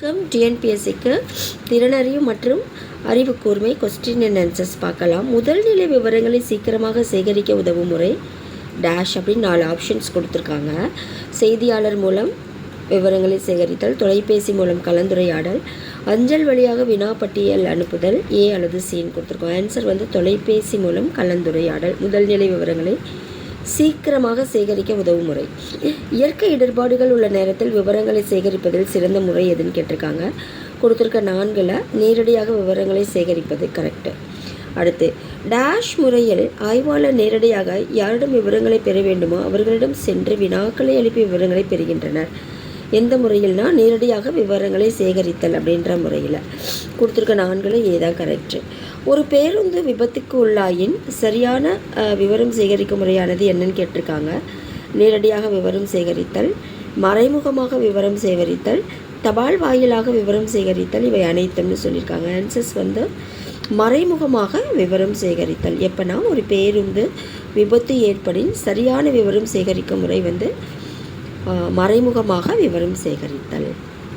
வணக்கம். டிஎன்பிஎஸ்சிக்கு திறனறிவு மற்றும் அறிவு கூர்மை கொஸ்டின் அண்ட் ஆன்சர்ஸ் பார்க்கலாம் முதல்நிலை விவரங்களை சீக்கிரமாக சேகரிக்க உதவும் முறை டேஷ் அப்படின்னு நாலு ஆப்ஷன்ஸ் கொடுத்துருக்காங்க. செய்தியாளர் மூலம் விவரங்களை சேகரித்தல் தொலைபேசி மூலம் கலந்துரையாடல் அஞ்சல் வழியாக வினாப்பட்டியல் அனுப்புதல் ஏ அல்லது சின்னு கொடுத்துருக்கோம். ஆன்சர் வந்து தொலைபேசி மூலம் கலந்துரையாடல். முதல்நிலை விவரங்களை சீக்கிரமாக சேகரிக்க உதவும் முறை. இயற்கை இடர்பாடுகள் உள்ள நேரத்தில் விவரங்களை சேகரிப்பதில் சிறந்த முறை எதுன்னு கேட்டிருக்காங்க. கொடுத்துருக்க நான்கில் நேரடியாக விவரங்களை சேகரிப்பது கரெக்டு அடுத்து டேஷ் முறையில் ஆய்வாளர் நேரடியாக யாரிடம் விவரங்களை பெற வேண்டுமோ அவர்களிடம் சென்று வினாக்களை எழுப்பி விவரங்களை பெறுகின்றனர். எந்த முறையில்னா நேரடியாக விவரங்களை சேகரித்தல் அப்படின்ற முறையில். கொடுத்துருக்க நான்கில் ஏதான் கரெக்டு ஒரு பேருந்து விபத்துக்கு உள்ளாயின் சரியான விவரம் சேகரிக்கும் முறையானது என்னன்னு கேட்டிருக்காங்க. நேரடியாக விவரம் சேகரித்தல் மறைமுகமாக விவரம் சேகரித்தல் தபால் வாயிலாக விவரம் சேகரித்தல் இவை அனைத்தும்னு சொல்லியிருக்காங்க. ஆன்சர்ஸ் வந்து மறைமுகமாக விவரம் சேகரித்தல். எப்போனா ஒரு பேருந்து விபத்து ஏற்படின் சரியான விவரம் சேகரிக்கும் முறை வந்து மறைமுகமாக விவரம் சேகரித்தல்.